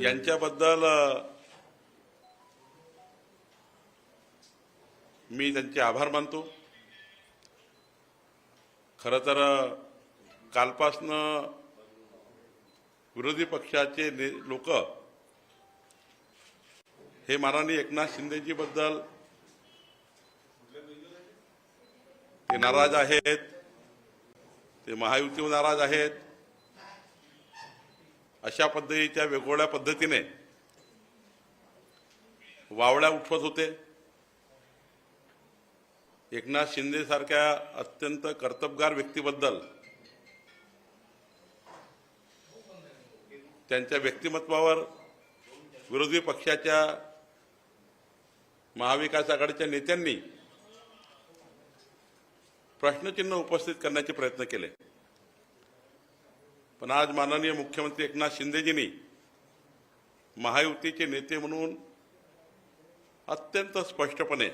यांच्याबद्दल मी त्यांचे आभार मानतो. खरं तर कालपासनं विरोधी पक्षाचे लोक हे माननीय एकनाथ शिंदेजीबद्दल ते नाराज आहेत ते महायुतीवर नाराज आहेत. अशा पद्धतीच्या वेगवेगळ्या पद्धतीने वावड्या उठवत होते. एकनाथ शिंदे सारख्या अत्यंत कर्तबगार व्यक्तीबद्दल त्यांच्या व्यक्तिमत्वावर विरोधी पक्षाच्या महाविकास आघाडीच्या नेत्यांनी प्रश्नचिन्ह उपस्थित करण्याचे प्रयत्न केले. पण आज माननीय मुख्यमंत्री एकनाथ शिंदेजींनी महायुतीचे नेते म्हणून अत्यंत स्पष्टपणे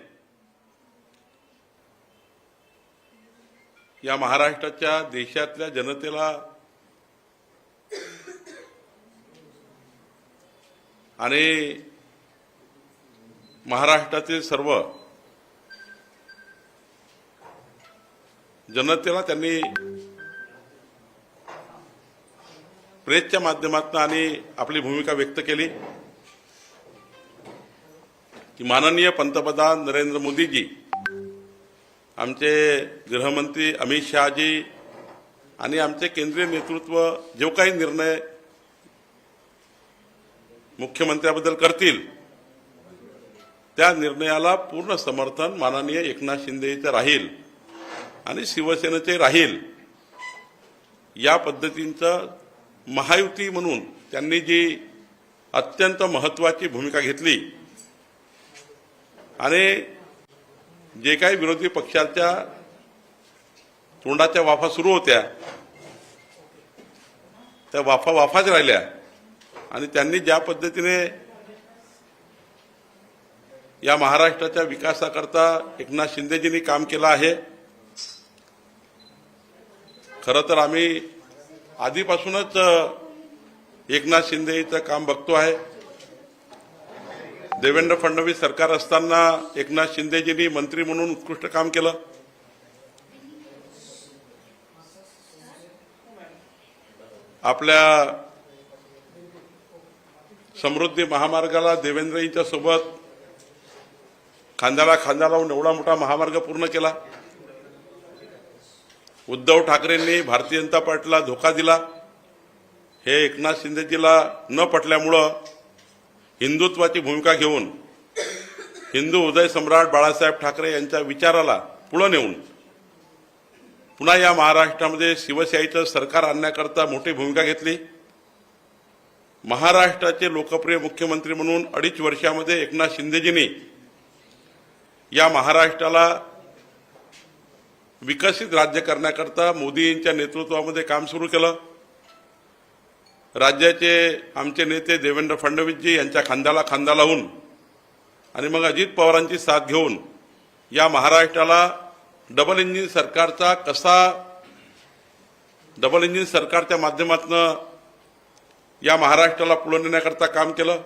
या महाराष्ट्राच्या देशातल्या जनतेला आणि महाराष्ट्रातील सर्व जनतेला त्यांनी प्रेसच्या माध्यमातून आणि आपली भूमिका व्यक्त केली. की माननीय पंतप्रधान नरेंद्र मोदीजी आमचे गृहमंत्री अमित शहाजी आणि आमचे केंद्रीय नेतृत्व जो काही निर्णय मुख्यमंत्र्याबद्दल करतील त्या निर्णयाला पूर्ण समर्थन माननीय एकनाथ शिंदेचं राहील आणि शिवसेनेचे राहील या पद्धतींचं महायुती म्हणून त्यांनी जी अत्यंत महत्वाची भूमिका घेतली आणि जे काही विरोधी पक्षाच्या तोंडाच्या वाफा सुरू होत्या त्या वाफा वाफाच राहिल्या. आणि त्यांनी ज्या पद्धतीने या महाराष्ट्राच्या विकासाकरता एकनाथ शिंदेजींनी काम केलं आहे खरं तर आम्ही आधीपासूनच एकनाथ शिंदेचं काम बघतो आहे. देवेंद्र फडणवीस सरकार असताना एकनाथ शिंदेजींनी मंत्री म्हणून उत्कृष्ट काम केलं. आपल्या समृद्धी महामार्गाला देवेंद्रजींच्या सोबत खांद्याला खांदा लावून एवढा मोठा महामार्ग पूर्ण केला. उद्धव ठाकरेंनी भारतीय जनता पार्टीला धोका दिला. हे एकनाथ शिंदेजीला न पटल्यामुळं हिंदुत्वाची भूमिका घेऊन हिंदू उदय सम्राट बाळासाहेब ठाकरे यांच्या विचाराला पुढं नेऊन पुन्हा या महाराष्ट्रामध्ये शिवशाहीचं सरकार आणण्याकरता मोठी भूमिका घेतली. महाराष्ट्राचे लोकप्रिय मुख्यमंत्री म्हणून अडीच वर्षामध्ये एकनाथ शिंदेजींनी या महाराष्ट्राला विकसित राज्य करण्याकरता मोदींच्या नेतृत्वामध्ये काम सुरू केलं. राज्याचे आमचे नेते देवेंद्र फडणवीसजी यांच्या खांद्याला खांदा लावून आणि मग अजित पवारांची साथ घेऊन या महाराष्ट्राला डबल इंजिन सरकारचा कसा डबल इंजिन सरकारच्या माध्यमातून या महाराष्ट्राला पुढे नेण्याकरता काम केलं.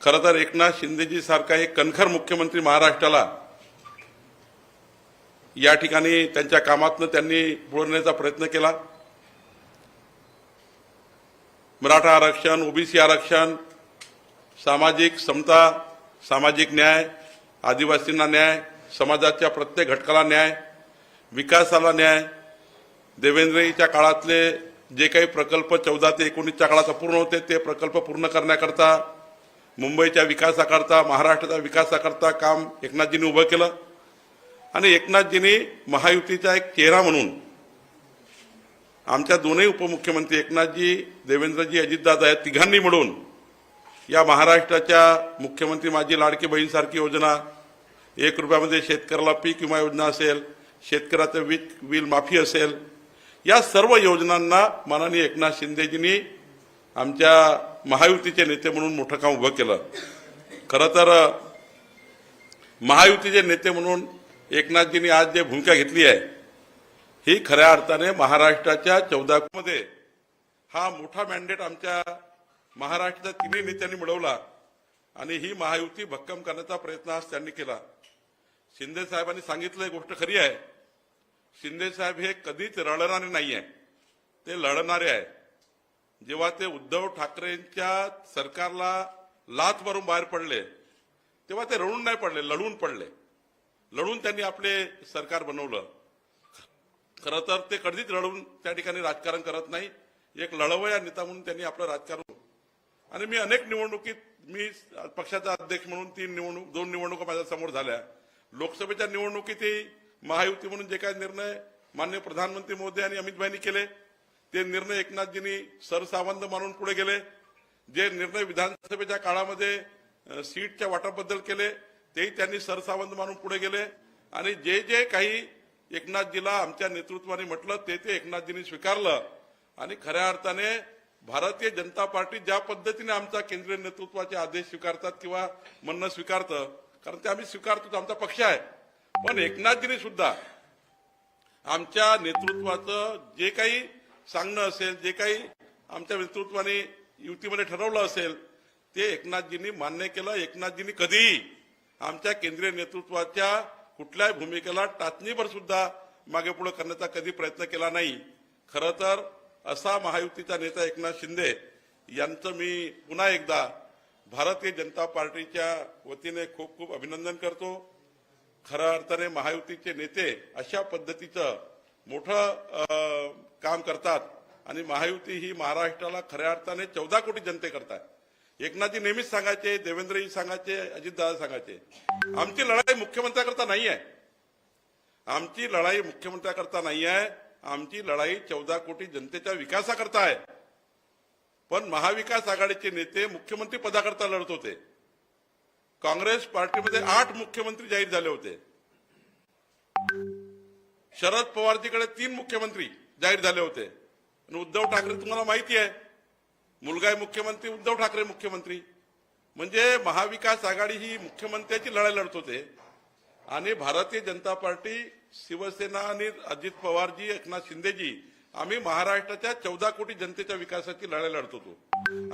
खरं तर एकनाथ शिंदेजी सारखा एक कणखर मुख्यमंत्री महाराष्ट्राला या ठिकाणी त्यांच्या कामातनं त्यांनी पुढे प्रयत्न केला. मराठा आरक्षण ओबीसी आरक्षण सामाजिक समता सामाजिक न्याय आदिवासींना न्याय समाजाच्या प्रत्येक घटकाला न्याय विकासाला न्याय देवेंद्रजीच्या काळातले जे काही प्रकल्प चौदा ते एकोणीसच्या काळात अपूर्ण होते ते प्रकल्प पूर्ण करण्याकरता मुंबईच्या विकासाकरता महाराष्ट्राच्या विकासाकरता काम एकनाथजींनी उभं केलं. आणि एकनाथजींनी महायुतीचा एक चेहरा म्हणून आमच्या दोनही उपमुख्यमंत्री एकनाथजी देवेंद्रजी अजितदादा या तिघांनी मिळून या महाराष्ट्राच्या मुख्यमंत्री माझी लाडकी बहीणसारखी योजना एक रुपयामध्ये शेतकऱ्याला पीक विमा योजना असेल शेतकऱ्याचं वीज वील माफी असेल या सर्व योजनांना माननीय एकनाथ शिंदेजींनी आमच्या महायुतीचे नेते म्हणून मोठं काम उभं केलं. खरं तर महायुतीचे नेते म्हणून एकनाथजींनी आज जे भूमिका घेतली आहे ही खऱ्या अर्थाने महाराष्ट्राच्या चौदामध्ये हा मोठा मॅन्डेट आमच्या महाराष्ट्राच्या तिन्ही नेत्यांनी मिळवला आणि ही महायुती भक्कम करण्याचा प्रयत्न आज त्यांनी केला. शिंदे साहेबांनी सांगितलं गोष्ट खरी आहे. शिंदे साहेब हे कधीच रडणारे नाही आहे ते लढणारे आहे जेव्हा ते उद्धव ठाकरेंच्या सरकारला लाथ मारून बाहेर पडले तेव्हा ते रडून नाही पडले लढून पडले. लढून त्यांनी आपले सरकार बनवलं. खरं तर ते कधीच लढून त्या ठिकाणी राजकारण करत नाही. एक लढवया नेता म्हणून त्यांनी आपलं राजकारण आणि मी अनेक निवडणुकीत मी पक्षाचा अध्यक्ष म्हणून तीन निवडणूक दोन निवडणुका माझ्यासमोर झाल्या. लोकसभेच्या निवडणुकीतही महायुती म्हणून जे काही निर्णय मान्य प्रधानमंत्री मोदी आणि अमित भाईंनी केले ते निर्णय एकनाथजींनी सरसावंत मानून पुढे गेले. जे निर्णय विधानसभेच्या काळामध्ये सीटच्या वाटाबद्दल केले तेही त्यांनी सरसावंत मानून पुढे गेले. आणि जे जे काही एकनाथजीला आमच्या नेतृत्वाने म्हटलं ते ते एकनाथजींनी स्वीकारलं. आणि खऱ्या अर्थाने भारतीय जनता पार्टी ज्या पद्धतीने आमचा केंद्रीय नेतृत्वाचे आदेश स्वीकारतात किंवा म्हणणं स्वीकारतं कारण ते आम्ही स्वीकारतो आमचा पक्ष आहे. पण एकनाथजींनी सुद्धा आमच्या नेतृत्वाचं जे काही सांगणं असेल जे काही आमच्या नेतृत्वाने युतीमध्ये ठरवलं असेल ते एकनाथजींनी मान्य केलं. एकनाथजींनी कधीही आमच्या केंद्रीय नेतृत्वाच्या कुठल्याही भूमिकेला टाचणीवर सुद्धा मागे पुढे करण्याचा कधी प्रयत्न केला नाही. खरं तर असा महायुतीचा नेता एकनाथ शिंदे यांचं मी पुन्हा एकदा भारतीय जनता पार्टीच्या वतीने खूप खूप अभिनंदन करतो. खऱ्या अर्थाने महायुतीचे नेते अशा पद्धतीचं मोठं काम करतात आणि महायुती ही महाराष्ट्राला खऱ्या अर्थाने चौदा कोटी जनते करतात एकनाथजी नेहमीच सांगायचे देवेंद्रजी सांगायचे अजितदादा सांगायचे. आमची लढाई मुख्यमंत्र्याकरता नाही आहे. आमची लढाई मुख्यमंत्र्याकरता नाही आहे. आमची लढाई चौदा कोटी जनतेच्या विकासाकरता आहे. पण महाविकास आघाडीचे नेते मुख्यमंत्री पदाकरता लढत होते. काँग्रेस पार्टीमध्ये आठ मुख्यमंत्री जाहीर झाले होते. शरद पवारजीकडे तीन मुख्यमंत्री जाहीर झाले होते. आणि उद्धव ठाकरे तुम्हाला माहिती आहे मुलगा आहे मुख्यमंत्री उद्धव ठाकरे मुख्यमंत्री. म्हणजे महाविकास आघाडी ही मुख्यमंत्र्याची लढाई लढत होते. आणि भारतीय जनता पार्टी शिवसेना आणि अजित पवारजी एकनाथ शिंदेजी आम्ही महाराष्ट्राच्या चौदा कोटी जनतेच्या विकासाची लढाई लढत होतो.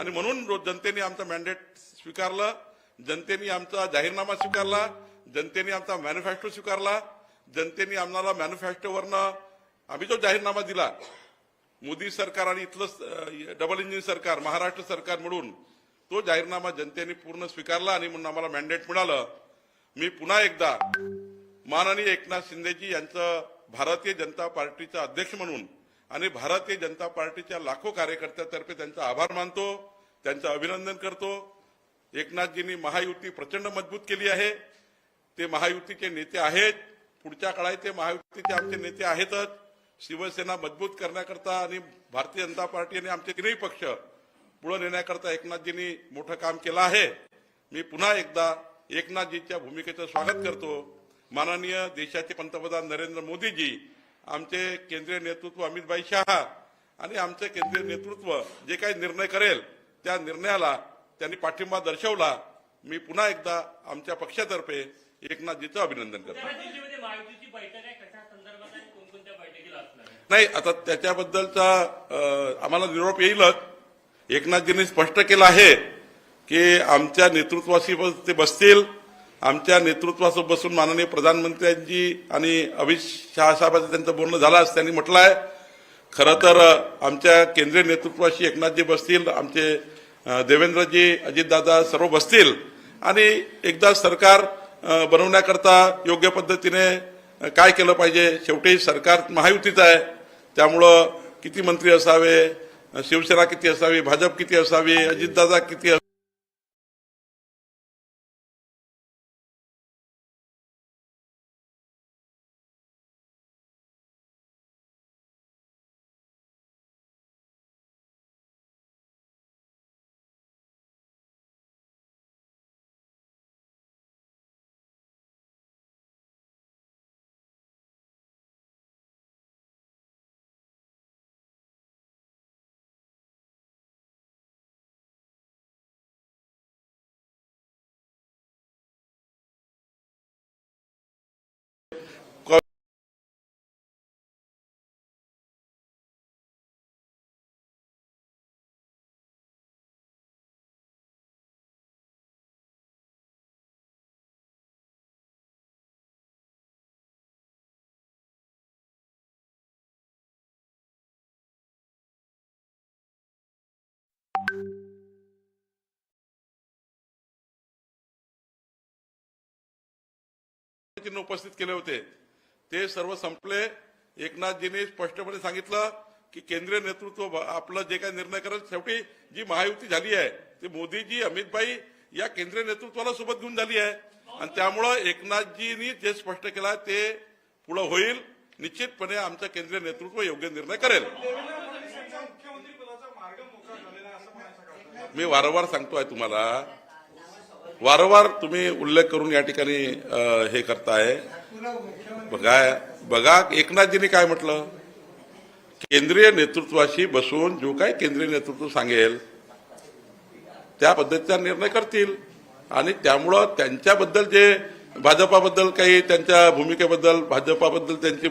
आणि म्हणून जनतेने आमचं मॅन्डेट स्वीकारलं जनतेने आमचा जाहीरनामा स्वीकारला जनतेने आमचा मॅनिफेस्टो स्वीकारला जनतेने आम्हाला मॅनिफेस्टोवरनं आम्ही जो जाहीरनामा दिला मोदी सरकार आणि इथलं डबल इंजिन सरकार महाराष्ट्र सरकार मिळून तो जाहीरनामा जनतेने पूर्ण स्वीकारला आणि म्हणून आम्हाला मॅन्डेट मिळालं. मी पुन्हा एकदा माननीय एकनाथ शिंदेजी यांचं भारतीय जनता पार्टीचा अध्यक्ष म्हणून आणि भारतीय जनता पार्टीच्या लाखो कार्यकर्त्यातर्फे त्यांचा आभार मानतो त्यांचं अभिनंदन करतो. एकनाथजींनी महायुती प्रचंड मजबूत केली आहे. ते महायुतीचे नेते आहेत. पुढच्या काळात ते महायुतीचे आमचे नेते आहेतच. शिवसेना मजबूत करण्याकरता आणि भारतीय जनता पार्टी आणि आमचे तिन्ही पक्ष पुढे नेण्याकरता एकनाथजींनी मोठं काम केलं आहे. मी पुन्हा एकदा एकनाथजीच्या भूमिकेचं स्वागत करतो. माननीय देशाचे पंतप्रधान नरेंद्र मोदीजी आमचे केंद्रीय नेतृत्व अमितभाई शहा आणि आमचे केंद्रीय नेतृत्व जे काही निर्णय करेल त्या निर्णयाला त्यांनी पाठिंबा दर्शवला. मी पुन्हा एकदा आमच्या पक्षातर्फे एकनाथजीचं अभिनंदन करतो. नाही आता त्याच्याबद्दलचा आम्हाला निरोप येईलच. एकनाथजींनी स्पष्ट केलं आहे की आमच्या नेतृत्वाशी बस- ते बसतील. आमच्या नेतृत्वासोबत बसून माननीय प्रधानमंत्र्यांची आणि अमित शहा साहेबांचं त्यांचं बोलणं झालं असं त्यांनी म्हटलं आहे खरं तर आमच्या केंद्रीय नेतृत्वाशी एकनाथजी बसतील आमचे देवेंद्रजी अजितदादा सर्व बसतील. आणि एकदा सरकार बनवण्याकरता योग्य पद्धतीने काय केलं पाहिजे? शेवटी सरकार महायुतीचं आहे. त्यामुळं किती मंत्री असावे? शिवसेना किती असावी? भाजप किती असावी? अजितदादा किती असावे चिन्ह उपस्थित केले होते. ते सर्व संपले. एकनाथजींनी स्पष्टपणे सांगितलं की केंद्रीय नेतृत्व आपलं जे काही निर्णय करेल शेवटी जी महायुती झाली आहे ती मोदीजी अमितभाई या केंद्रीय नेतृत्वाला सोबत घेऊन झाली आहे. आणि त्यामुळं एकनाथजींनी जे स्पष्ट केलं आहे ते पुढं होईल. निश्चितपणे आमचं केंद्रीय नेतृत्व योग्य निर्णय करेल. आहे मी वारंवार सांगतोय तुम्हाला वारंवार तुम्ही उल्लेख करून या ठिकाणी हे करताय. बघा बघा एकनाथजींनी काय म्हटलं? केंद्रीय नेतृत्वाशी बसून जो काही केंद्रीय नेतृत्व सांगेल त्या पद्धतीचा निर्णय करतील. आणि त्यामुळं त्यांच्याबद्दल जे भाजपाबद्दल काही त्यांच्या भूमिकेबद्दल भाजपाबद्दल त्यांची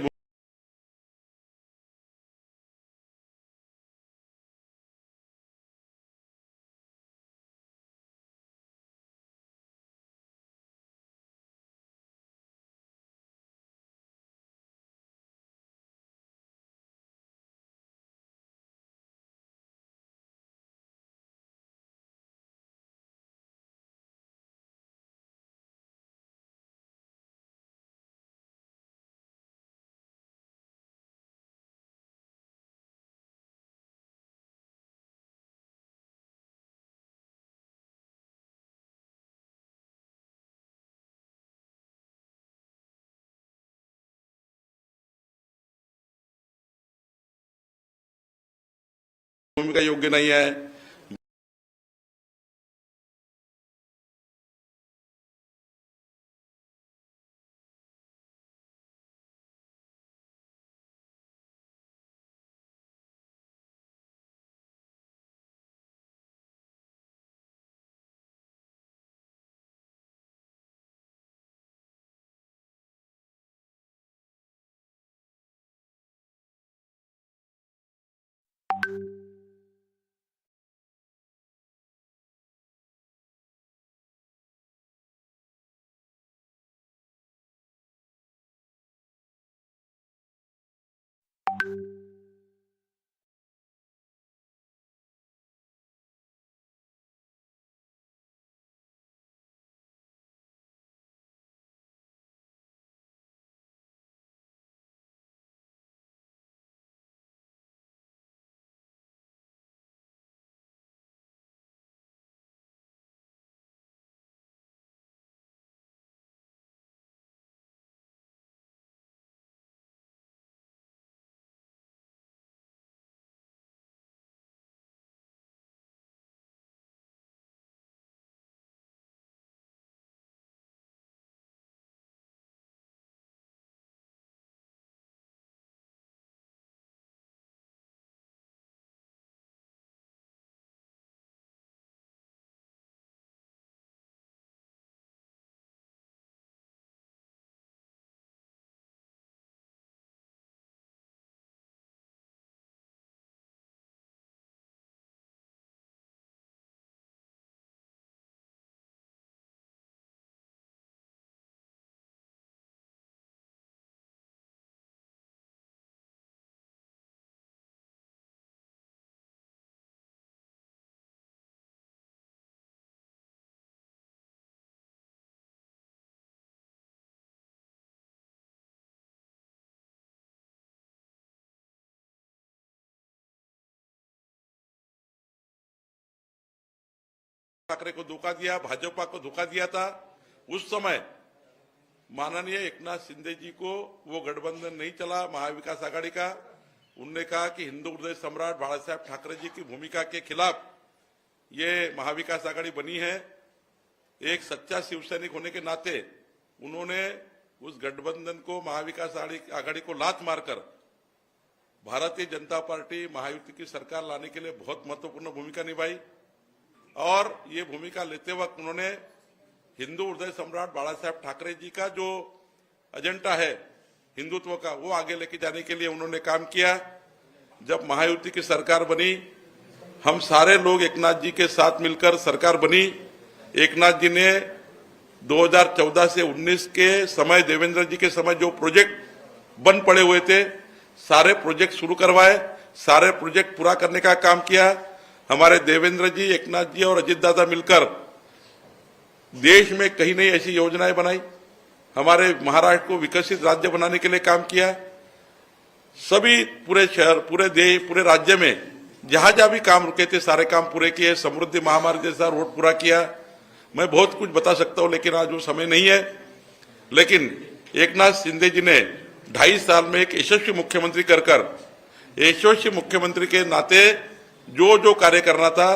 योग्य नाही आहे? ठाकरे को धोखा दिया, भाजपा को धोखा दिया था। उस समय माननीय एकनाथ शिंदे जी को वो गठबंधन नहीं चला महाविकास आघाड़ी का। उनने कहा कि हिंदू हृदय सम्राट बाला साहेब ठाकरे जी की भूमिका के खिलाफ ये महाविकास आघाड़ी बनी है। एक सच्चा शिवसैनिक होने के नाते उन्होंने उस गठबंधन को, महाविकास आघाड़ी- को लात मारकर भारतीय जनता पार्टी, महायुति की सरकार लाने के लिए बहुत महत्वपूर्ण भूमिका निभाई। और ये भूमिका लेते वक्त उन्होंने हिंदू हृदय सम्राट बाला साहेब ठाकरे जी का जो एजेंडा है हिंदुत्व का, वो आगे लेके जाने के लिए उन्होंने काम किया। जब महायुति की सरकार बनी, हम सारे लोग एकनाथ जी के साथ मिलकर सरकार बनी। एकनाथ जी ने 2014 से 19 के समय, देवेंद्र जी के समय जो प्रोजेक्ट बंद पड़े हुए थे, सारे प्रोजेक्ट शुरू करवाए, सारे प्रोजेक्ट पूरा करने का काम किया। हमारे देवेंद्र जी, एकनाथ जी और अजित दादा मिलकर देश में कहीं नहीं ऐसी योजनाएँ बनाई। हमारे महाराष्ट्र को विकसित राज्य बनाने के लिए काम किया सभी पूरे शहर, पूरे देश, पूरे राज्य में जहाँ जहाँ भी काम रुके थे, सारे काम पूरे किए, समृद्धि महामार्ग जैसा रोड पूरा किया। मैं बहुत कुछ बता सकता हूँ, लेकिन आज वो समय नहीं है। लेकिन एकनाथ शिंदे जी ने ढाई साल में एक यशस्वी मुख्यमंत्री कर कर, यशस्वी मुख्यमंत्री के नाते जो जो कार्य करना था,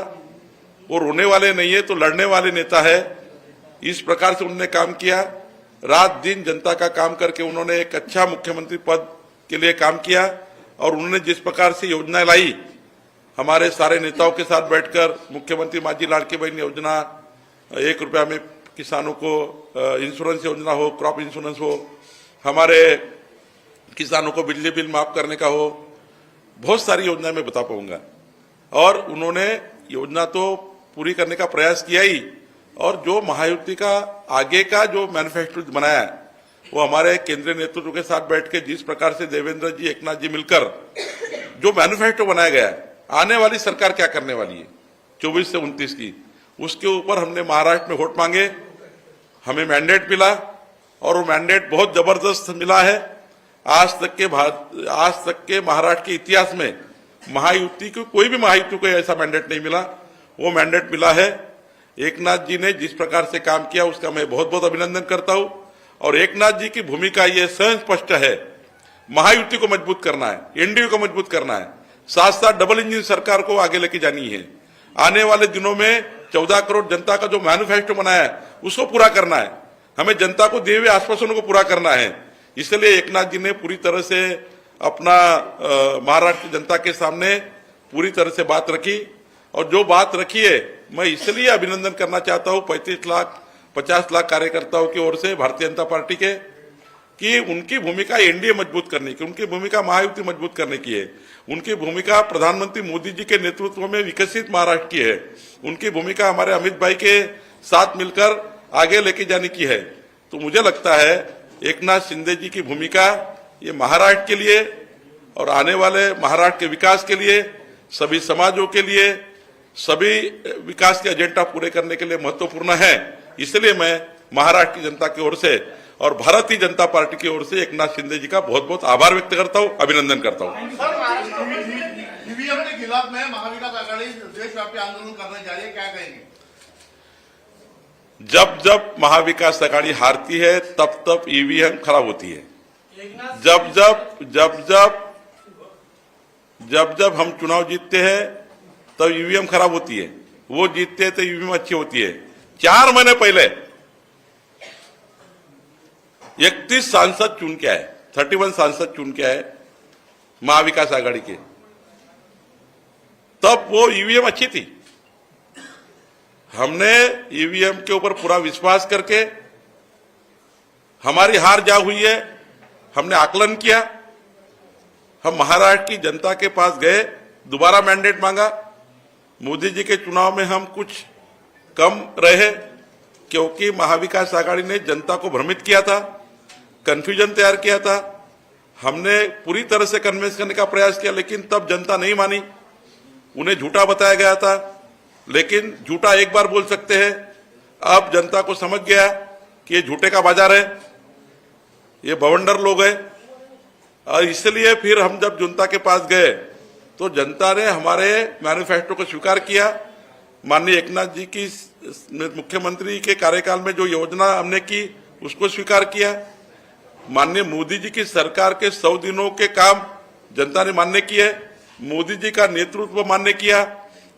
वो रोने वाले नहीं है तो लड़ने वाले नेता है। इस प्रकार से उन्होंने काम किया। रात दिन जनता का काम करके उन्होंने एक अच्छा मुख्यमंत्री पद के लिए काम किया और उन्होंने जिस प्रकार से योजना लाई, हमारे सारे नेताओं के साथ बैठकर मुख्यमंत्री माझी लाड़की बहन योजना, एक रुपया में किसानों को इंश्योरेंस योजना हो क्रॉप इंश्योरेंस हो, हमारे किसानों को बिजली बिल माफ़ करने का हो, बहुत सारी योजनाएँ मैं बता पाऊँगा। और उन्होंने योजना तो पूरी करने का प्रयास किया ही। और जो महायुति का आगे का जो मैनिफेस्टो बनाया है, वो हमारे केंद्रीय नेतृत्व के साथ बैठ के जिस प्रकार से देवेंद्र जी एकनाथ जी मिलकर जो मैनिफेस्टो बनाया गया है आने वाली सरकार क्या करने वाली है? चौबीस से उनतीस की। उसके ऊपर हमने महाराष्ट्र में वोट मांगे हमें मैंडेट मिला और वो मैंडेट बहुत ज़बरदस्त मिला है। आज तक के आज तक के महाराष्ट्र के इतिहास में महायुति को, कोई भी महायुति को ऐसा मैंडेट नहीं मिला। वो मैंडेट मिला है। एकनाथ जी ने जिस प्रकार से काम किया, उसका मैं बहुत बहुत अभिनंदन करता हूँ। और एकनाथ जी की भूमिका ये स्वयं स्पष्ट है। महायुति को मज़बूत करना है। एनडीए को मज़बूत करना है। साथ साथ डबल इंजन सरकार को आगे लेके जानी है। आने वाले दिनों में चौदह करोड़ जनता का जो मैनुफेस्टो बनाया है, उसको पूरा करना है। हमें जनता को दिए हुए आश्वासनों को पूरा करना है। इसलिए एकनाथ जी ने पूरी तरह से अपना महाराष्ट्र की जनता के सामने पूरी तरह से बात रखी। और जो बात रखी है, मैं इसलिए अभिनंदन करना चाहता हूँ पैंतीस लाख, पचास लाख कार्यकर्ताओं की or say, Bharatiya Janata party के, कि उनकी भूमिका एनडीए मज़बूत करने की, उनकी भूमिका महायुति मज़बूत करने की है। उनकी भूमिका प्रधानमंत्री मोदी जी के नेतृत्व में विकसित महाराष्ट्र की है। उनकी भूमिका हमारे अमित भाई के साथ मिलकर आगे लेके जाने की है। तो मुझे लगता है एकनाथ शिंदे जी की भूमिका ये महाराष्ट्र के लिए और आने वाले महाराष्ट्र के विकास के लिए सभी समाजों के लिए सभी विकास के एजेंडा पूरे करने के लिए महत्वपूर्ण है। इसलिए मैं महाराष्ट्र की जनता की ओर से और भारतीय जनता पार्टी की ओर से एक नाथ शिंदे जी का बहुत बहुत आभार व्यक्त करता हूँ अभिनंदन करता हूँ। जब जब महाविकास आघाड़ी हारती है तब तब ईवीएम खराब होती है। जब जब जब जब जब जब हम चुनाव जीतते हैं, तब ईवीएम खराब होती है। वो जीतते हैं तो ईवीएम अच्छी होती है। चार महीने पहले, इकतीस सांसद चुन के आए, थर्टी वन सांसद चुन के आए महाविकास आघाड़ी के। तब वो ईवीएम अच्छी थी। हमने ईवीएम के ऊपर पूरा विश्वास करके, हमारी हार जा हुई है हमने आकलन किया, हम महाराष्ट्र की जनता के पास गए, दोबारा मैंडेट मांगा। मोदी जी के चुनाव में हम कुछ कम रहे, क्योंकि महाविकास आघाड़ी ने जनता को भ्रमित किया था कंफ्यूजन तैयार किया था। हमने पूरी तरह से कन्विंस करने का प्रयास किया, लेकिन तब जनता नहीं मानी। उन्हें झूठा बताया गया था, लेकिन झूठा एक बार बोल सकते हैं, अब जनता को समझ गया कि ये झूठे का बाज़ार है। ये बवंडर लोग हैं। और इसलिए फिर हम जब जनता के पास गए तो जनता ने हमारे मैनिफेस्टो को स्वीकार किया। माननीय एकनाथ जी की मुख्यमंत्री के कार्यकाल में जो योजना हमने की उसको स्वीकार किया। माननीय मोदी जी की सरकार के सौ दिनों के काम जनता ने मान्य किए। मोदी जी का नेतृत्व मान्य किया।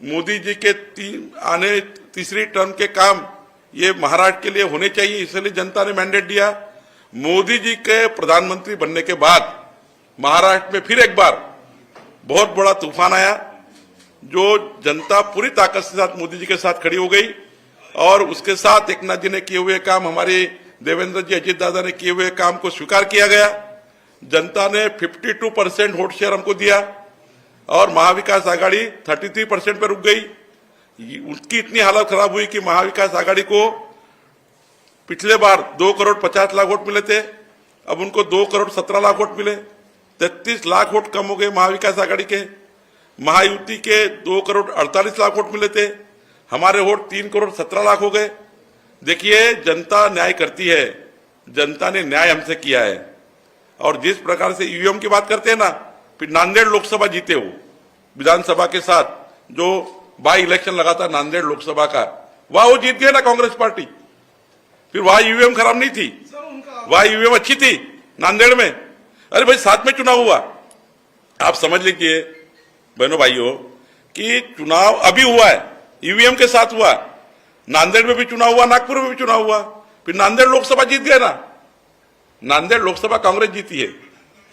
मोदी जी के ती, आने तीसरी टर्म के काम ये महाराष्ट्र के लिए होने चाहिए इसलिए जनता ने मैंडेट दिया। मोदी जी के प्रधानमंत्री बनने के बाद महाराष्ट्र में फिर एक बार बहुत बड़ा तूफ़ान आया, जो जनता पूरी ताकत के साथ मोदी जी के साथ खड़ी हो गई और उसके साथ एकनाथ जी ने किए हुए काम, हमारे देवेंद्र जी, अजीत दादा ने किए हुए काम को स्वीकार किया गया। जनता ने 52 परसेंट वोट शेयर हमको दिया और महाविकास आघाड़ी 33 परसेंट पर रुक गई। उसकी इतनी हालत खराब हुई कि महाविकास आघाड़ी को पिछले बार दो करोड़ पचास लाख वोट मिले थे, अब उनको दो करोड़ सत्रह लाख वोट मिले। तैतीस लाख वोट कम हो गए महाविकास आघाड़ी के। महायुति के दो करोड़ अड़तालीस लाख वोट मिले थे, हमारे वोट तीन करोड़ सत्रह लाख हो गए। देखिए, जनता न्याय करती है, जनता ने न्याय हमसे किया है। और जिस प्रकार से ईवीएम की बात करते हैं ना, फिर नांदेड़ लोकसभा जीते हो विधानसभा के साथ, जो बाई इलेक्शन लगा था नांदेड़ लोकसभा का, वह, वो जीत गए ना कांग्रेस पार्टी। फिर वहाँ ईवीएम खराब नहीं थी। वहाँ ईवीएम अच्छी थी, नांदेड़ में। अरे भाई, साथ में चुनाव हुआ। आप समझ लीजिए, बहनों भाइयों, कि चुनाव अभी हुआ है, ईवीएम के साथ हुआ। नांदेड़ में भी चुनाव हुआ, नागपुर में भी चुनाव हुआ। फिर नांदेड़ लोकसभा जीत गए ना। नांदेड़ लोकसभा कांग्रेस जीती है।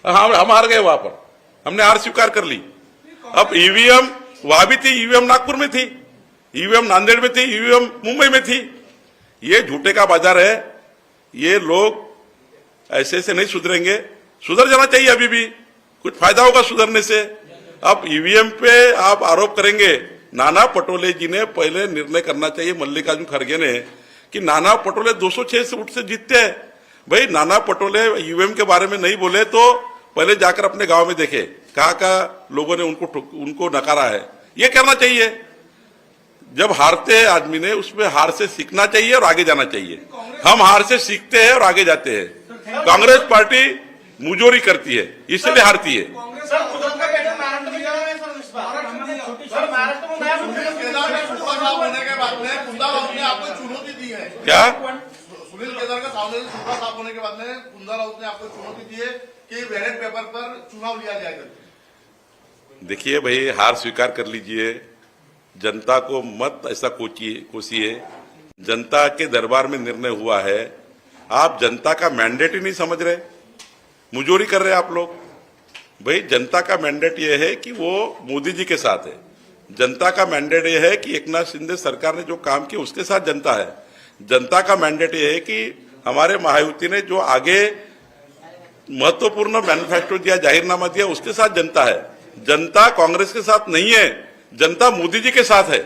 हम हम हार गए वहाँ पर। हमने हार स्वीकार कर ली। अब ईवीएम, वहाँ भी थी, ईवीएम नागपुर में थी। ईवीएम नांदेड़ में थी, ईवीएम मुंबई में थी। ये झूठे का बाज़ार है। ये लोग ऐसे ऐसे नहीं सुधरेंगे। सुधर जाना चाहिए अभी भी। कुछ फ़ायदा होगा सुधरने से। अब ईवीएम पे आप आरोप करेंगे, नाना पटोले जी ने पहले निर्णय करना चाहिए मल्लिकार्जुन खड़गे ने, कि नाना पटोले 206 से उठ से जीतते हैं। भाई, नाना पटोले ईवीएम के बारे में नहीं बोले तो पहले जाकर अपने गाँव में देखे। कहा का लोगों ने उनको उनको नकारा है। ये करना चाहिए। जब हारते हैं आदमी ने उसमें हार से सीखना चाहिए और आगे जाना चाहिए। हम हार से सीखते हैं और आगे जाते हैं। कांग्रेस पार्टी मुजोरी करती है इसलिए हारती है। क्या? सुनील केदार का साफ़ होने के बाद में कुंदा राउत ने आपको चुनौती दी है कि बैलेट पेपर पर चुनाव लिया जाए करके देखिए भाई हार स्वीकार कर लीजिए। जनता को मत ऐसा कोसिए। जनता के दरबार में निर्णय हुआ है। आप जनता का मैंडेट ही नहीं समझ रहे। मुजोरी कर रहे आप लोग। भाई, जनता का मैंडेट ये है कि वो मोदी जी के साथ है। जनता का मैंडेट ये है कि एकनाथ शिंदे सरकार ने जो काम किया, उसके साथ जनता है। जनता का मैंडेट ये है कि हमारे महायुति ने जो आगे महत्वपूर्ण मैनिफेस्टो दिया, जाहिरनामा दिया, उसके साथ जनता है। जनता कांग्रेस के साथ नहीं है। जनता मोदी जी के साथ है।